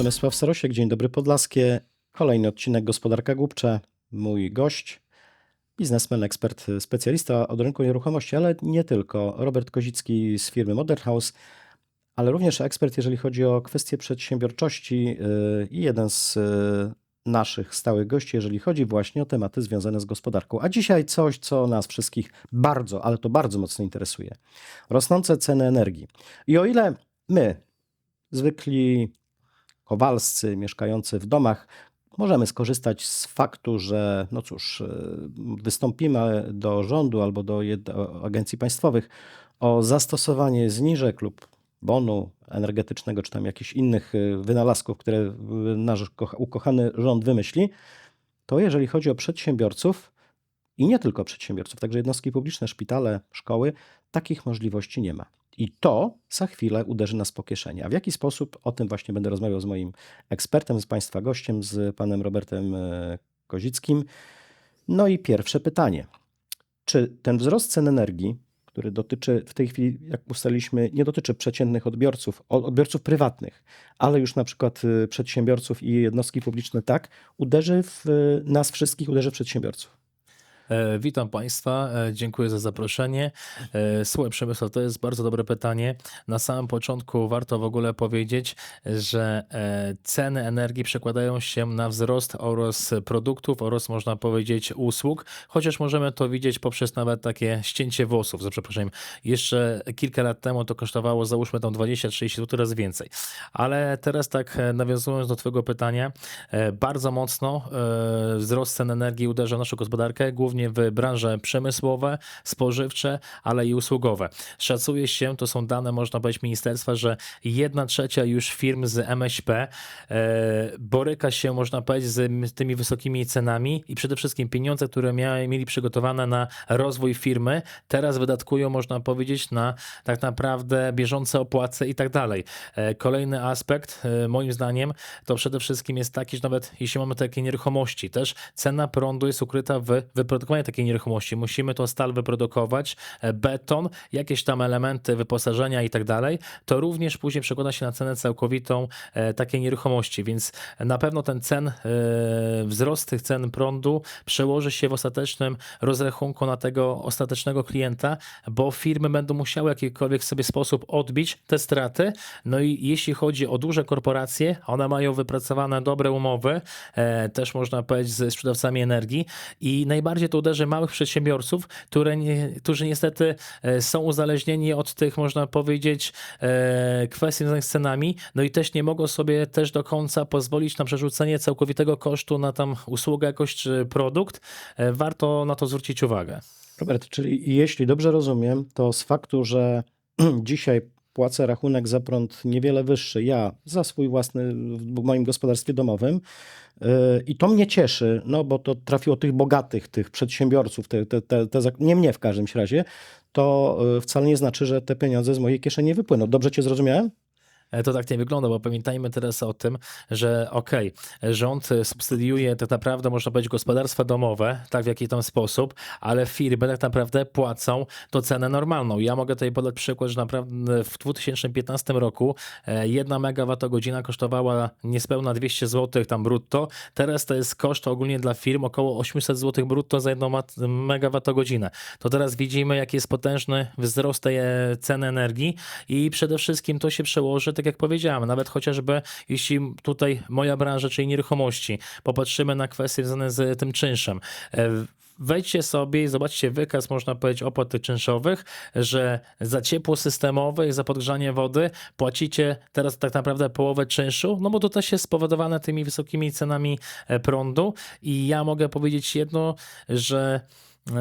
Przemysław Sarosiek, Dzień Dobry Podlaskie. Kolejny odcinek Gospodarka Głupcze. Mój gość, biznesmen, ekspert, specjalista od rynku nieruchomości, ale nie tylko. Robert Kozicki z firmy Modern House, ale również ekspert, jeżeli chodzi o kwestie przedsiębiorczości yy, i jeden z yy, naszych stałych gości, jeżeli chodzi właśnie o tematy związane z gospodarką. A dzisiaj coś, co nas wszystkich bardzo, ale to bardzo mocno interesuje. Rosnące ceny energii. I o ile my, zwykli kowalscy mieszkający w domach, możemy skorzystać z faktu, że no cóż, y, wystąpimy do rządu albo do, agencji państwowych o zastosowanie zniżek lub bonu energetycznego, czy tam jakichś innych y, wynalazków, które nasz kocha- ukochany rząd wymyśli, to jeżeli chodzi o przedsiębiorców i nie tylko przedsiębiorców, także jednostki publiczne, szpitale, szkoły, takich możliwości nie ma. I to za chwilę uderzy nas po kieszeni. A w jaki sposób? O tym właśnie będę rozmawiał z moim ekspertem, z Państwa gościem, z panem Robertem e, Kozickim. No i pierwsze pytanie. Czy ten wzrost cen energii, który dotyczy w tej chwili, jak ustaliliśmy, nie dotyczy przeciętnych odbiorców, odbiorców prywatnych, ale już na przykład y, przedsiębiorców i jednostki publiczne, tak, uderzy w y, nas wszystkich, uderzy w przedsiębiorców? E, Witam Państwa, e, dziękuję za zaproszenie. E, Słuchaj, Przemysław, to jest bardzo dobre pytanie. Na samym początku warto w ogóle powiedzieć, że ceny energii przekładają się na wzrost oraz produktów oraz można powiedzieć usług, chociaż możemy to widzieć poprzez nawet takie ścięcie włosów, za przeproszeniem. Jeszcze kilka lat temu to kosztowało załóżmy tam 20-30 zł razy więcej. Ale teraz tak nawiązując do Twojego pytania, bardzo mocno wzrost cen energii uderza w naszą gospodarkę, głównie w branże przemysłowe, spożywcze, ale i usługowe. Szacuje się, to są dane, można powiedzieć, ministerstwa, że jedna trzecia już firm z MŚP e, boryka się, można powiedzieć, z tymi wysokimi cenami i przede wszystkim pieniądze, które miały, mieli przygotowane na rozwój firmy, teraz wydatkują, można powiedzieć, na tak naprawdę bieżące opłaty i tak dalej. E, Kolejny aspekt, e, moim zdaniem, to przede wszystkim jest taki, że nawet jeśli mamy takie nieruchomości, też cena prądu jest ukryta w wyprodukowaniu takiej nieruchomości. Musimy tą stal wyprodukować, e, beton, jakieś tam elementy wyposażenia i tak dalej. To również później przekłada się na cenę całkowitą e, takiej nieruchomości, więc na pewno ten cen, e, wzrost tych cen prądu przełoży się w ostatecznym rozrachunku na tego ostatecznego klienta, bo firmy będą musiały w jakikolwiek sobie sposób odbić te straty. No i jeśli chodzi o duże korporacje, one mają wypracowane dobre umowy, też można powiedzieć ze sprzedawcami energii i najbardziej to uderzy małych przedsiębiorców, które nie, którzy niestety e, są uzależnieni od tych, można powiedzieć, e, kwestii związanych z cenami, no i też nie mogą sobie też do końca pozwolić na przerzucenie całkowitego kosztu na tam usługę jakoś czy produkt. E, Warto na to zwrócić uwagę. Robert, czyli jeśli dobrze rozumiem, to z faktu, że dzisiaj płacę rachunek za prąd niewiele wyższy, ja za swój własny w moim gospodarstwie domowym yy, i to mnie cieszy, no bo to trafiło tych bogatych, tych przedsiębiorców, te, te, te, te, nie mnie w każdym razie, to yy, wcale nie znaczy, że te pieniądze z mojej kieszeni wypłyną. Dobrze cię zrozumiałem? E, To tak nie wygląda, bo pamiętajmy teraz o tym, że okej, rząd e, subsydiuje tak naprawdę, można powiedzieć, gospodarstwa domowe, tak w jaki tam sposób, ale firmy tak naprawdę płacą to cenę normalną. Ja mogę tutaj podać przykład, że naprawdę w 2015 roku e, jedna megawattogodzina kosztowała niespełna 200 zł tam brutto, teraz to jest koszt ogólnie dla firm około 800 zł brutto za jedną megawattogodzinę. To teraz widzimy, jaki jest potężny wzrost tej e, ceny energii i przede wszystkim to się przełoży, tak jak powiedziałem, nawet chociażby jeśli tutaj moja branża, czyli nieruchomości, popatrzymy na kwestie związane z tym czynszem. E, Wejdźcie sobie i zobaczcie wykaz, można powiedzieć, opłat czynszowych, że za ciepło systemowe i za podgrzanie wody płacicie teraz tak naprawdę połowę czynszu, no bo to też jest spowodowane tymi wysokimi cenami e, prądu i ja mogę powiedzieć jedno, że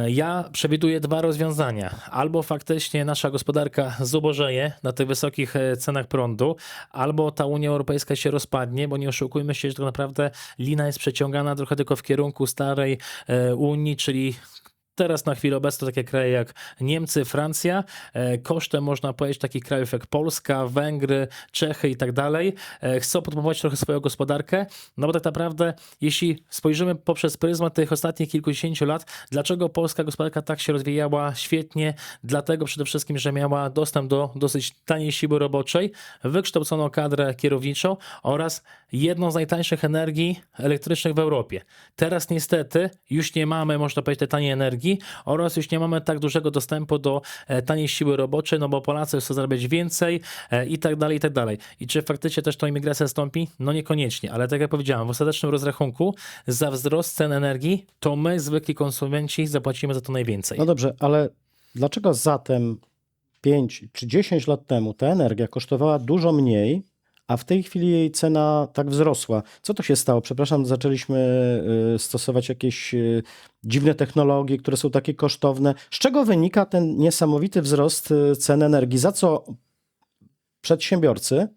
Ja przewiduję dwa rozwiązania. Albo faktycznie nasza gospodarka zubożeje na tych wysokich e, cenach prądu, albo ta Unia Europejska się rozpadnie, bo nie oszukujmy się, że tak naprawdę lina jest przeciągana trochę tylko w kierunku starej e, Unii, czyli teraz na chwilę obecną takie kraje jak Niemcy, Francja, e, kosztem można powiedzieć takich krajów jak Polska, Węgry, Czechy i tak dalej, e, chcą podpomować trochę swoją gospodarkę, no bo tak naprawdę jeśli spojrzymy poprzez pryzmat tych ostatnich kilkudziesięciu lat, dlaczego polska gospodarka tak się rozwijała świetnie? Dlatego przede wszystkim, że miała dostęp do dosyć taniej siły roboczej, wykształconą kadrę kierowniczą oraz jedną z najtańszych energii elektrycznych w Europie. Teraz niestety już nie mamy, można powiedzieć, tej taniej energii oraz już nie mamy tak dużego dostępu do e, taniej siły roboczej, no bo Polacy chcą zarabiać więcej e, i tak dalej, i tak dalej. I czy faktycznie też to imigracja stąpi? No niekoniecznie, ale tak jak powiedziałem, w ostatecznym rozrachunku za wzrost cen energii to my, zwykli konsumenci, zapłacimy za to najwięcej. No dobrze, ale dlaczego zatem 5 czy 10 lat temu ta energia kosztowała dużo mniej, a w tej chwili jej cena tak wzrosła? Co to się stało? Przepraszam, zaczęliśmy y, stosować jakieś y, dziwne technologie, które są takie kosztowne. Z czego wynika ten niesamowity wzrost y, cen energii? Za co przedsiębiorcy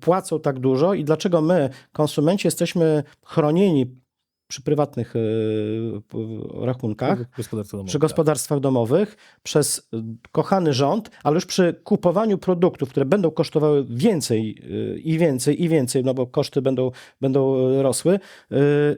płacą tak dużo i dlaczego my, konsumenci, jesteśmy chronieni przy prywatnych p- rachunkach, przy gospodarstwach domowych przez y, kochany rząd, ale już przy kupowaniu produktów, które będą kosztowały więcej y, i więcej i więcej, no bo koszty będą, będą rosły,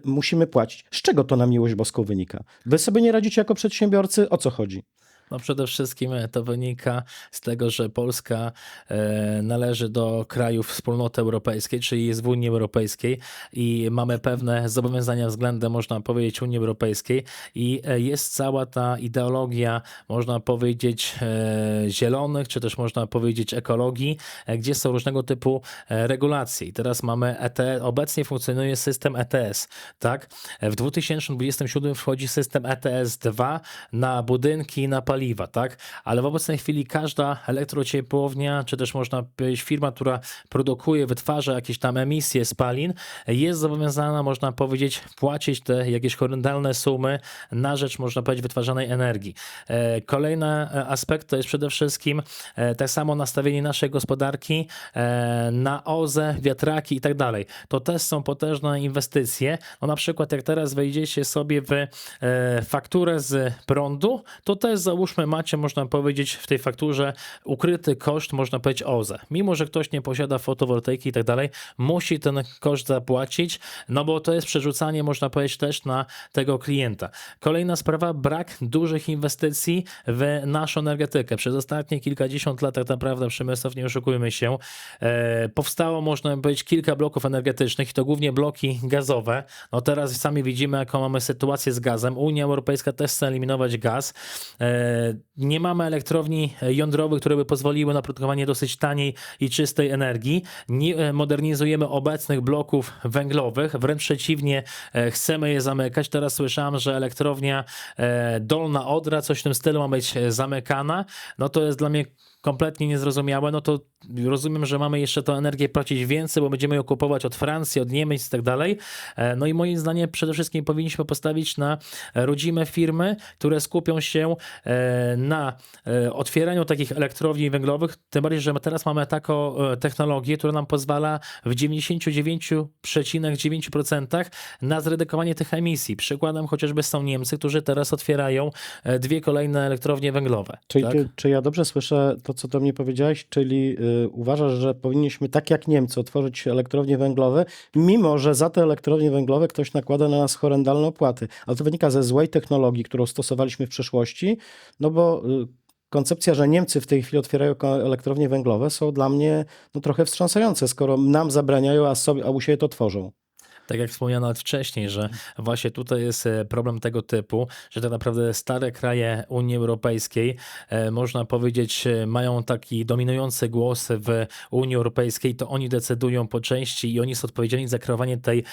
musimy płacić. Z czego to na miłość boską wynika? Wy sobie nie radzicie jako przedsiębiorcy? O co chodzi? No przede wszystkim to wynika z tego, że Polska e, należy do krajów wspólnoty europejskiej, czyli jest w Unii Europejskiej i mamy pewne zobowiązania względem, można powiedzieć, Unii Europejskiej i e, jest cała ta ideologia, można powiedzieć, e, zielonych, czy też można powiedzieć ekologii, e, gdzie są różnego typu e, regulacje. I teraz mamy ET, obecnie funkcjonuje system ETS, tak? W 2027 wchodzi system ETS 2 na budynki, na paliwa, tak? Ale w obecnej chwili każda elektrociepłownia, czy też można powiedzieć firma, która produkuje, wytwarza jakieś tam emisje spalin, jest zobowiązana, można powiedzieć, płacić te jakieś horrendalne sumy na rzecz, można powiedzieć, wytwarzanej energii. E, Kolejny e, aspekt to jest przede wszystkim e, tak samo nastawienie naszej gospodarki na OZE, wiatraki i tak dalej. To też są potężne inwestycje. No na przykład jak teraz wejdziecie sobie w fakturę z prądu, to też załóżmy macie, można powiedzieć, w tej fakturze ukryty koszt, można powiedzieć OZE. Mimo, że ktoś nie posiada fotowoltaiki i tak dalej, musi ten koszt zapłacić, no bo to jest przerzucanie, można powiedzieć, też na tego klienta. Kolejna sprawa, brak dużych inwestycji w naszą energetykę. Przez ostatnie kilkadziesiąt lat tak naprawdę przemysłów, nie oszukujmy się, e, powstało, można powiedzieć, kilka bloków energetycznych i to głównie bloki gazowe. No teraz sami widzimy, jaką mamy sytuację z gazem. Unia Europejska też chce eliminować gaz. E, nie mamy elektrowni jądrowych, które by pozwoliły na produkowanie dosyć taniej i czystej energii. Nie e, modernizujemy obecnych bloków węglowych, wręcz przeciwnie, e, chcemy je zamykać. Teraz słyszałem, że elektrownia e, Dolna Odra, coś w tym stylu ma być zamykana. No to jest dla mnie kompletnie niezrozumiałe, no to rozumiem, że mamy jeszcze tę energię płacić więcej, bo będziemy ją kupować od Francji, od Niemiec i tak dalej. E, No i moim zdaniem przede wszystkim powinniśmy postawić na rodzime firmy, które skupią się e, na e, otwieraniu takich elektrowni węglowych, tym bardziej, że teraz mamy taką technologię, która nam pozwala w 99,9% na zredukowanie tych emisji. Przykładem chociażby są Niemcy, którzy teraz otwierają dwie kolejne elektrownie węglowe. Czyli tak? ty, czy ja dobrze słyszę to, co do mnie powiedziałeś, czyli y, uważasz, że powinniśmy tak jak Niemcy otworzyć elektrownie węglowe, mimo że za te elektrownie węglowe ktoś nakłada na nas horrendalne opłaty. Ale to wynika ze złej technologii, którą stosowaliśmy w przeszłości, no bo y, koncepcja, że Niemcy w tej chwili otwierają elektrownie węglowe są dla mnie no, trochę wstrząsające, skoro nam zabraniają, a, sobie, a u siebie to tworzą. Tak jak wspomniano nawet wcześniej, że właśnie tutaj jest e, problem tego typu, że tak naprawdę stare kraje Unii Europejskiej, e, można powiedzieć, e, mają taki dominujący głos w Unii Europejskiej, to oni decydują po części i oni są odpowiedzialni za kreowanie tej,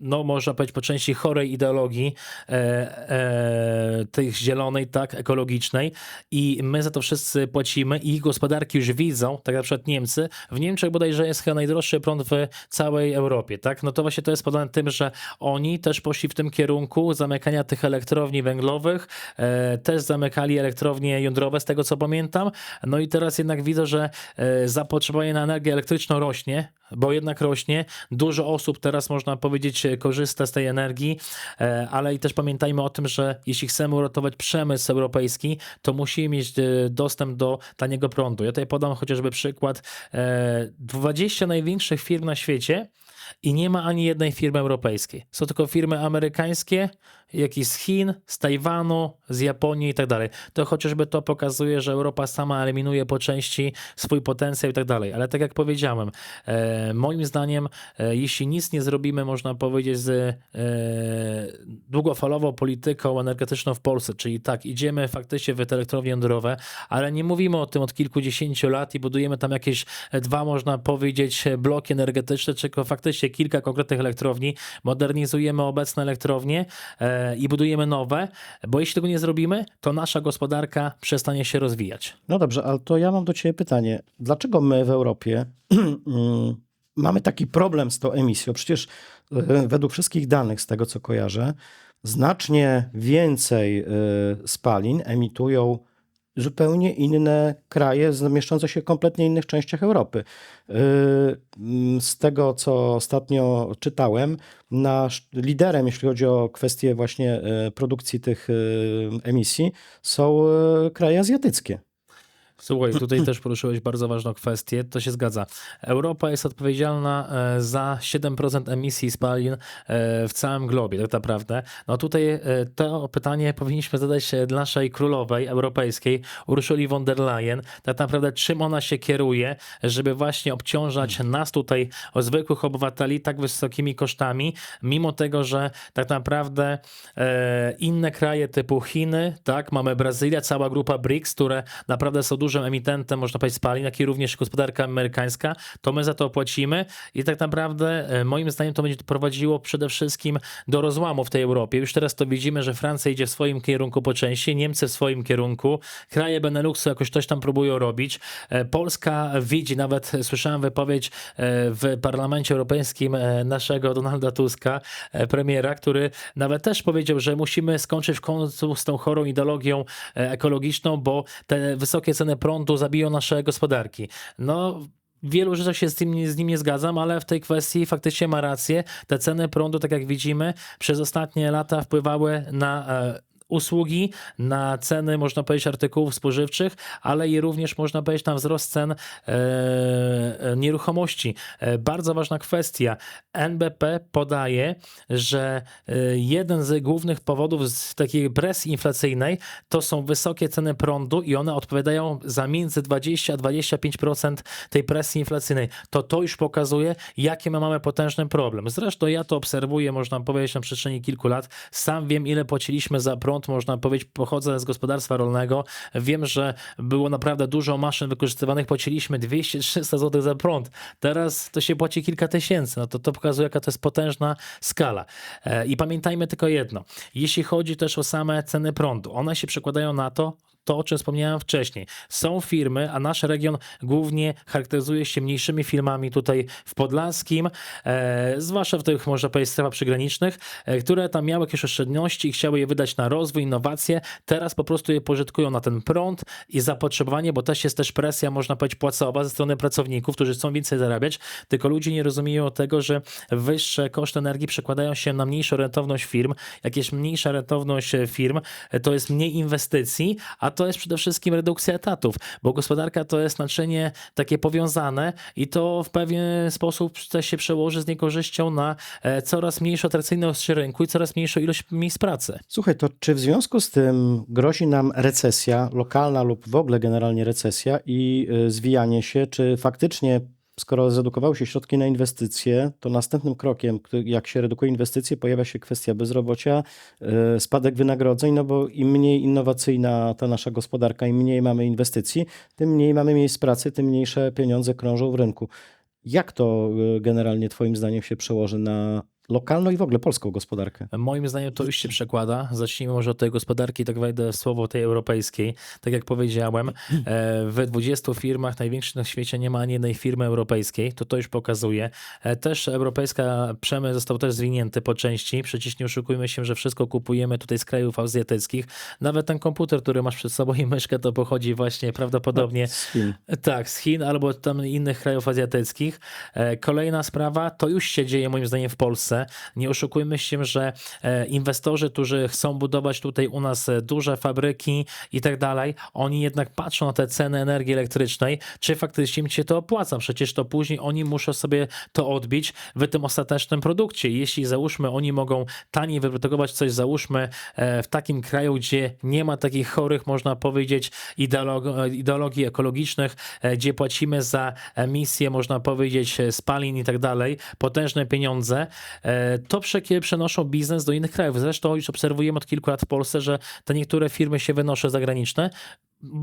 no można powiedzieć po części chorej ideologii e, e, tej zielonej, tak, ekologicznej i my za to wszyscy płacimy i ich gospodarki już widzą, tak na przykład Niemcy, w Niemczech bodajże jest chyba najdroższy prąd w całej Europie. Europie, tak? No to właśnie to jest podane tym, że oni też poszli w tym kierunku zamykania tych elektrowni węglowych, e, też zamykali elektrownie jądrowe, z tego co pamiętam. No i teraz jednak widzę, że e, zapotrzebowanie na energię elektryczną rośnie, bo jednak rośnie. Dużo osób teraz, można powiedzieć, e, korzysta z tej energii, e, ale i też pamiętajmy o tym, że jeśli chcemy uratować przemysł europejski, to musimy mieć e, dostęp do taniego prądu. Ja tutaj podam chociażby przykład. e, 20 największych firm na świecie i nie ma ani jednej firmy europejskiej. Są tylko firmy amerykańskie, jak i z Chin, z Tajwanu, z Japonii i tak dalej. To chociażby to pokazuje, że Europa sama eliminuje po części swój potencjał i tak dalej. Ale tak jak powiedziałem, e, moim zdaniem, e, jeśli nic nie zrobimy, można powiedzieć, z e, długofalową polityką energetyczną w Polsce, czyli tak, idziemy faktycznie w te elektrownie jądrowe, ale nie mówimy o tym od kilkudziesięciu lat i budujemy tam jakieś dwa, można powiedzieć, bloki energetyczne, tylko faktycznie kilka konkretnych elektrowni, modernizujemy obecne elektrownie e, i budujemy nowe, bo jeśli tego nie zrobimy, to nasza gospodarka przestanie się rozwijać. No dobrze, ale to ja mam do Ciebie pytanie. Dlaczego my w Europie mamy taki problem z tą emisją? Przecież e, według wszystkich danych, z tego co kojarzę, znacznie więcej e, spalin emitują zupełnie inne kraje zamieszczące się w kompletnie innych częściach Europy. Mm, Z tego, co ostatnio czytałem, nasz liderem, jeśli chodzi o kwestie właśnie e, produkcji tych e, emisji, są kraje azjatyckie. Słuchaj, tutaj też poruszyłeś bardzo ważną kwestię, to się zgadza. Europa jest odpowiedzialna e, za 7% emisji spalin e, w całym globie, tak naprawdę. No tutaj e, to pytanie powinniśmy zadać naszej królowej europejskiej, Urszuli von der Leyen, tak naprawdę czym ona się kieruje, żeby właśnie obciążać nas tutaj, zwykłych obywateli, tak wysokimi kosztami, mimo tego, że tak naprawdę inne kraje typu Chiny, tak, mamy Brazylia, cała grupa BRICS, które naprawdę są dużym emitentem, można powiedzieć, spalin, jak i również gospodarka amerykańska, to my za to płacimy i tak naprawdę e, moim zdaniem to będzie prowadziło przede wszystkim do rozłamu w tej Europie. Już teraz to widzimy, że Francja idzie w swoim kierunku po części, Niemcy w swoim kierunku, kraje Beneluxu jakoś coś tam próbują robić. E, Polska widzi, nawet słyszałem wypowiedź e, w Parlamencie Europejskim naszego Donalda Tuska, premiera, który nawet też powiedział, że musimy skończyć w końcu z tą chorą ideologią ekologiczną, bo te wysokie ceny prądu zabiją nasze gospodarki. No, w wielu rzeczach się z, tym, z nim nie zgadzam, ale w tej kwestii faktycznie ma rację. Te ceny prądu, tak jak widzimy, przez ostatnie lata wpływały na e, usługi, na ceny, można powiedzieć, artykułów spożywczych, ale i również, można powiedzieć, na wzrost cen e, e, nieruchomości. E, bardzo ważna kwestia. NBP podaje, że jeden z głównych powodów z takiej presji inflacyjnej to są wysokie ceny prądu i one odpowiadają za między 20 a 25% tej presji inflacyjnej. To to już pokazuje, jaki my mamy potężny problem. Zresztą ja to obserwuję, można powiedzieć, na przestrzeni kilku lat. Sam wiem, ile płaciliśmy za prąd, można powiedzieć, pochodzę z gospodarstwa rolnego. Wiem, że było naprawdę dużo maszyn wykorzystywanych, płaciliśmy 200-300 zł za prąd. Teraz to się płaci kilka tysięcy. No to, to pokazuje, jaka to jest potężna skala. E, I pamiętajmy tylko jedno. Jeśli chodzi też o same ceny prądu, one się przekładają na to, to, o czym wspomniałem wcześniej. Są firmy, a nasz region głównie charakteryzuje się mniejszymi firmami tutaj w Podlaskim, e, zwłaszcza w tych, można powiedzieć, strefach przygranicznych, e, które tam miały jakieś oszczędności i chciały je wydać na rozwój, innowacje. Teraz po prostu je pożytkują na ten prąd i zapotrzebowanie, bo też jest też presja, można powiedzieć, płacowa ze strony pracowników, którzy chcą więcej zarabiać, tylko ludzie nie rozumieją tego, że wyższe koszty energii przekładają się na mniejszą rentowność firm. Jakieś mniejsza rentowność e, firm, e, to jest mniej inwestycji, a to jest przede wszystkim redukcja etatów, bo gospodarka to jest naczynie takie powiązane i to w pewien sposób się przełoży z niekorzyścią na e, coraz mniejszą atrakcyjność rynku i coraz mniejszą ilość miejsc pracy. Słuchaj, to czy w związku z tym grozi nam recesja lokalna lub w ogóle generalnie recesja i y, zwijanie się, czy faktycznie skoro zredukowały się środki na inwestycje, to następnym krokiem, jak się redukuje inwestycje, pojawia się kwestia bezrobocia, y, spadek wynagrodzeń, no bo im mniej innowacyjna ta nasza gospodarka, im mniej mamy inwestycji, tym mniej mamy miejsc pracy, tym mniejsze pieniądze krążą w rynku. Jak to y, generalnie Twoim zdaniem się przełoży na lokalną i w ogóle polską gospodarkę? Moim zdaniem to już się przekłada. Zacznijmy może od tej gospodarki, tak wejdę słowo tej europejskiej. Tak jak powiedziałem, e, w 20 firmach największych na świecie nie ma ani jednej firmy europejskiej. To to już pokazuje. E, Też europejska przemysł został też zwinięty po części. Przecież nie oszukujmy się, że wszystko kupujemy tutaj z krajów azjatyckich. Nawet ten komputer, który masz przed sobą i myszkę, to pochodzi właśnie prawdopodobnie Z Chin. tak, z Chin albo tam innych krajów azjatyckich. E, Kolejna sprawa, to już się dzieje moim zdaniem w Polsce. Nie oszukujmy się, że e, inwestorzy, którzy chcą budować tutaj u nas e, duże fabryki i tak dalej, oni jednak patrzą na te ceny energii elektrycznej, czy faktycznie im się to opłaca. Przecież to później oni muszą sobie to odbić w tym ostatecznym produkcie. Jeśli załóżmy, oni mogą taniej wyprodukować coś, załóżmy e, w takim kraju, gdzie nie ma takich chorych, można powiedzieć, ideolog- ideologii ekologicznych, gdzie płacimy za emisję, można powiedzieć, spalin i tak dalej, potężne pieniądze, to przekie- przenoszą biznes do innych krajów. Zresztą już obserwujemy od kilku lat w Polsce, że te niektóre firmy się wynoszą zagraniczne.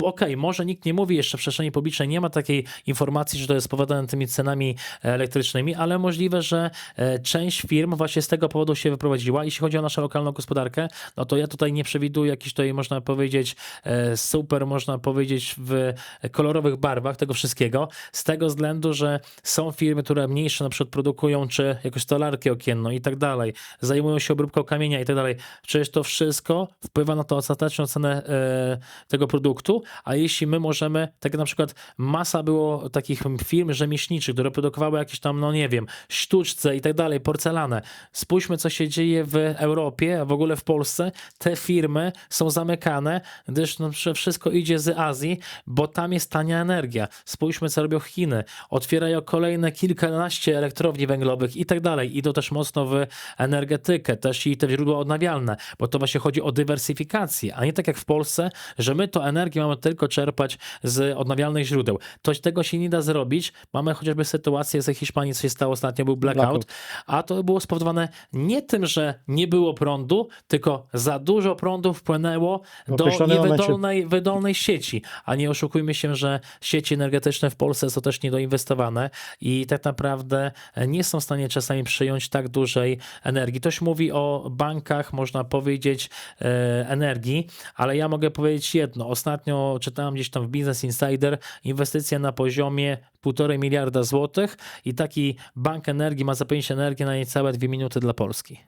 Okej, może nikt nie mówi jeszcze w przestrzeni publicznej, nie ma takiej informacji, że to jest spowodowane tymi cenami elektrycznymi, ale możliwe, że e, część firm właśnie z tego powodu się wyprowadziła. Jeśli chodzi o naszą lokalną gospodarkę, no to ja tutaj nie przewiduję jakichś tutaj, można powiedzieć, e, super, można powiedzieć, w kolorowych barwach tego wszystkiego, z tego względu, że są firmy, które mniejsze na przykład produkują, czy jakąś stolarkę okienną i tak dalej, zajmują się obróbką kamienia i tak dalej. Przecież to wszystko wpływa na tą ostateczną cenę e, tego produktu, a jeśli my możemy, tak jak na przykład masa było takich firm rzemieślniczych, które produkowały jakieś tam, no nie wiem, sztuczce i tak dalej, porcelanę. Spójrzmy, co się dzieje w Europie, a w ogóle w Polsce. Te firmy są zamykane, gdyż no, wszystko idzie z Azji, bo tam jest tania energia. Spójrzmy, co robią Chiny. Otwierają kolejne kilkanaście elektrowni węglowych i tak dalej. Idą też mocno w energetykę, też i te źródła odnawialne, bo to właśnie chodzi o dywersyfikację, a nie tak jak w Polsce, że my to energię mamy tylko czerpać z odnawialnych źródeł. To tego się nie da zrobić. Mamy chociażby sytuację ze Hiszpanii, co się stało ostatnio, był blackout, Blackout. a to było spowodowane nie tym, że nie było prądu, tylko za dużo prądu wpłynęło do momencie. niewydolnej wydolnej sieci. A nie oszukujmy się, że sieci energetyczne w Polsce są też niedoinwestowane i tak naprawdę nie są w stanie czasami przyjąć tak dużej energii. Ktoś mówi o bankach, można powiedzieć, e, energii, ale ja mogę powiedzieć jedno. Ostatnio czytałem gdzieś tam w Business Insider inwestycja na poziomie 1,5 miliarda złotych i taki bank energii ma zapewnić energię na niecałe dwie minuty dla Polski.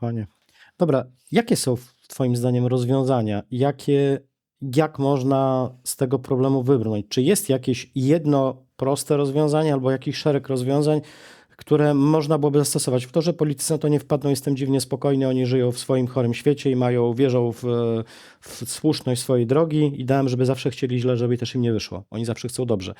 Panie. Dobra, jakie są Twoim zdaniem rozwiązania? Jakie, jak można z tego problemu wybrnąć? Czy jest jakieś jedno proste rozwiązanie albo jakiś szereg rozwiązań, które można byłoby zastosować? W to, że politycy na to nie wpadną, jestem dziwnie spokojny. Oni żyją w swoim chorym świecie i mają, wierzą w, w słuszność swojej drogi i dałem, żeby zawsze chcieli źle, żeby też im nie wyszło. Oni zawsze chcą dobrze.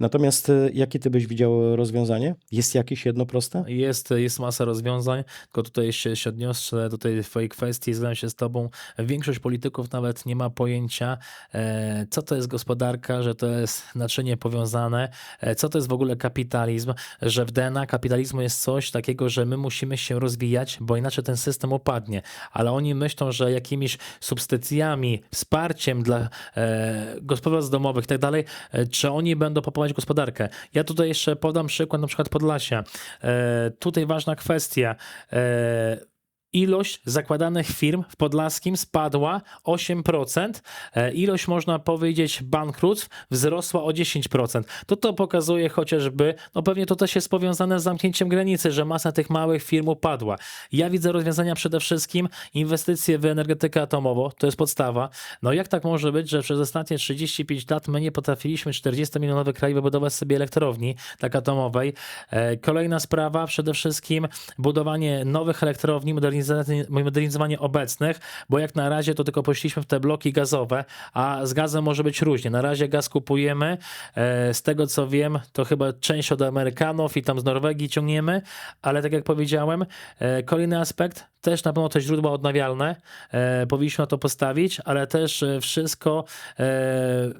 Natomiast y, jakie ty byś widział rozwiązanie? Jest jakieś jedno proste? Jest, jest masa rozwiązań, tylko tutaj jeszcze się odniosę do tej twojej kwestii, zgadzam się z tobą. Większość polityków nawet nie ma pojęcia, e, co to jest gospodarka, że to jest naczynie powiązane, e, co to jest w ogóle kapitalizm, że w DNA kapitalizmu jest coś takiego, że my musimy się rozwijać, bo inaczej ten system upadnie. Ale oni myślą, że jakimiś substycjami, wsparciem dla e, gospodarstw domowych i tak dalej, e, czy oni będą popować gospodarkę. Ja tutaj jeszcze podam przykład na przykład Podlasia. E, tutaj ważna kwestia. E, Ilość zakładanych firm w Podlaskim spadła 8%. E, Ilość, można powiedzieć, bankructw wzrosła o 10%. To to pokazuje chociażby, no pewnie to też jest powiązane z zamknięciem granicy, że masa tych małych firm upadła. Ja widzę rozwiązania przede wszystkim inwestycje w energetykę atomową, to jest podstawa. No jak tak może być, że przez ostatnie 35 lat my nie potrafiliśmy 40-milionowy kraj wybudować sobie elektrowni tak atomowej. E, Kolejna sprawa, przede wszystkim budowanie nowych elektrowni, modernizacja- modernizowanie obecnych, bo jak na razie to tylko poszliśmy w te bloki gazowe, a z gazem może być różnie. Na razie gaz kupujemy, e, z tego co wiem, to chyba część od Amerykanów i tam z Norwegii ciągniemy, ale tak jak powiedziałem, e, kolejny aspekt też na pewno te źródła odnawialne, e, powinniśmy na to postawić, ale też wszystko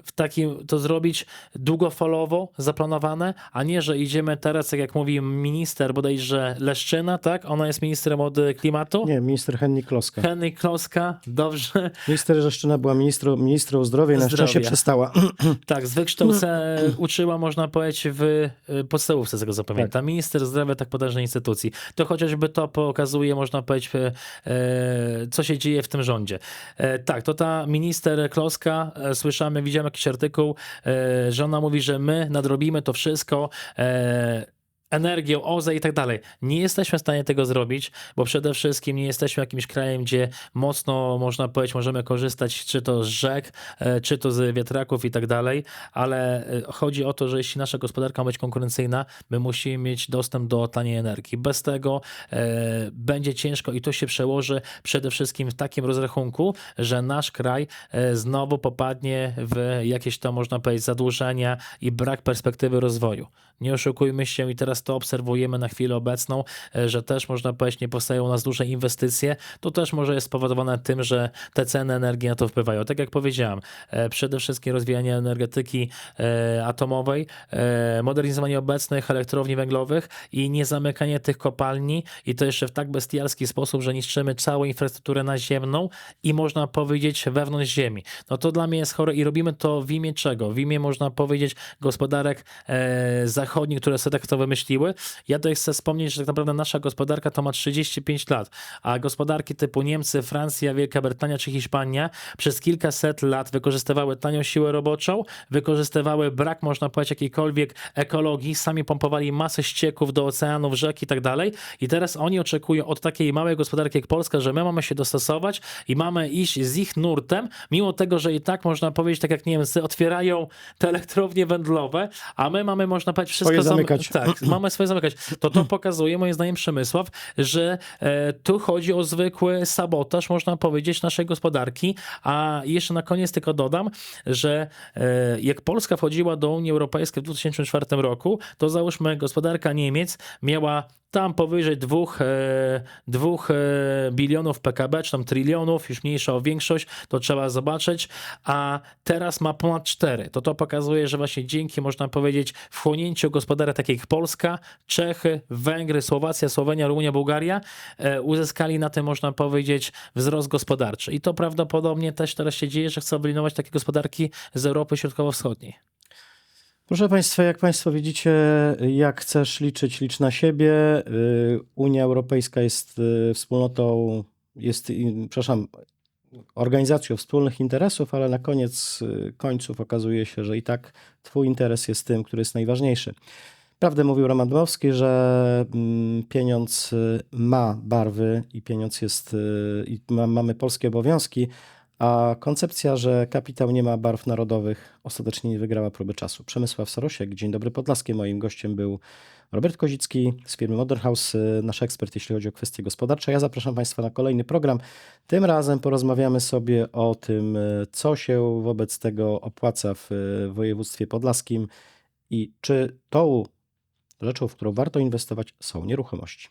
w takim, to zrobić długofalowo zaplanowane, a nie, że idziemy teraz, tak jak mówi minister bodajże Leszczyna, tak? Ona jest ministrem od e, Nie, minister Hennik Kloska. Henryk Kloska, dobrze. Minister Rzeszczyna była ministrą, ministrą zdrowia i na Zdrowia. szczęście przestała. Tak, z wykształcenia uczyła, można powiedzieć, w y, podstawówce, z tego co pamiętam. Minister zdrowia tak potężnej instytucji. To chociażby to pokazuje, można powiedzieć, e, e, co się dzieje w tym rządzie. E, tak, to ta minister Kloska, e, słyszamy, widziałem jakiś artykuł, e, że ona mówi, że my nadrobimy to wszystko. Energią, OZE i tak dalej. Nie jesteśmy w stanie tego zrobić, bo przede wszystkim nie jesteśmy jakimś krajem, gdzie mocno, można powiedzieć, możemy korzystać czy to z rzek, e, czy to z wiatraków i tak dalej, ale e, chodzi o to, że jeśli nasza gospodarka ma być konkurencyjna, my musimy mieć dostęp do taniej energii. Bez tego e, będzie ciężko i to się przełoży przede wszystkim w takim rozrachunku, że nasz kraj e, znowu popadnie w jakieś to, można powiedzieć, zadłużenia i brak perspektywy rozwoju. Nie oszukujmy się i teraz to obserwujemy na chwilę obecną, e, że też można powiedzieć, nie powstają u nas duże inwestycje. To też może jest spowodowane tym, że te ceny energii na to wpływają. Tak jak powiedziałem, e, przede wszystkim rozwijanie energetyki e, atomowej, modernizowanie obecnych elektrowni węglowych i nie zamykanie tych kopalni i to jeszcze w tak bestialski sposób, że niszczymy całą infrastrukturę naziemną i można powiedzieć wewnątrz ziemi. No to dla mnie jest chore i robimy to w imię czego? W imię można powiedzieć gospodarek e, zachodnich, które sobie tak to wymyśliły. Ja tutaj chcę wspomnieć, że tak naprawdę nasza gospodarka to ma 35 lat, a gospodarki typu Niemcy, Francja, Wielka Brytania czy Hiszpania przez kilkaset lat wykorzystywały tanią siłę roboczą, wykorzystywały brak, można powiedzieć, jakiejkolwiek ekologii, sami pompowali masę ścieków do oceanów, rzek i tak dalej. I teraz oni oczekują od takiej małej gospodarki jak Polska, że my mamy się dostosować i mamy iść z ich nurtem, mimo tego, że i tak można powiedzieć, tak jak Niemcy, otwierają te elektrownie węglowe, a my mamy, można powiedzieć, wszystko zamykać. Tak, mamy swoje zamykać. To to pokazuje, moim zdaniem, Przemysław, że e, tu chodzi o zwykły sabotaż, można powiedzieć, naszej gospodarki. A jeszcze na koniec tylko dodam, że e, jak Polska wchodziła do Unii Europejskiej w 2004 roku, to załóżmy gospodarka Niemiec miała tam powyżej dwóch, e, dwóch e, bilionów PKB, czy tam trylionów, już mniejsza o większość, to trzeba zobaczyć, a teraz ma ponad cztery. To to pokazuje, że właśnie dzięki, można powiedzieć, wchłonięciu gospodarek takich jak Polska, Czechy, Węgry, Słowacja, Słowenia, Rumunia, Bułgaria, e, uzyskali na tym, można powiedzieć, wzrost gospodarczy. I to prawdopodobnie też teraz się dzieje, że chcą wyeliminować takie gospodarki z Europy Środkowo-Wschodniej. Proszę Państwa, jak Państwo widzicie, jak chcesz liczyć, licz na siebie. Y, Unia Europejska jest y, wspólnotą, jest, przepraszam, organizacją wspólnych interesów, ale na koniec y, końców okazuje się, że i tak Twój interes jest tym, który jest najważniejszy. Prawdę mówił Roman Dmowski, że mm, pieniądz ma barwy i pieniądz jest, i ma, mamy polskie obowiązki, a koncepcja, że kapitał nie ma barw narodowych, ostatecznie nie wygrała próby czasu. Przemysław Sorosiek, Dzień Dobry Podlaskie. Moim gościem był Robert Kozicki z firmy Modern House, nasz ekspert, jeśli chodzi o kwestie gospodarcze. Ja zapraszam Państwa na kolejny program. Tym razem porozmawiamy sobie o tym, co się wobec tego opłaca w województwie podlaskim i czy tą rzeczą, w którą warto inwestować, są nieruchomości.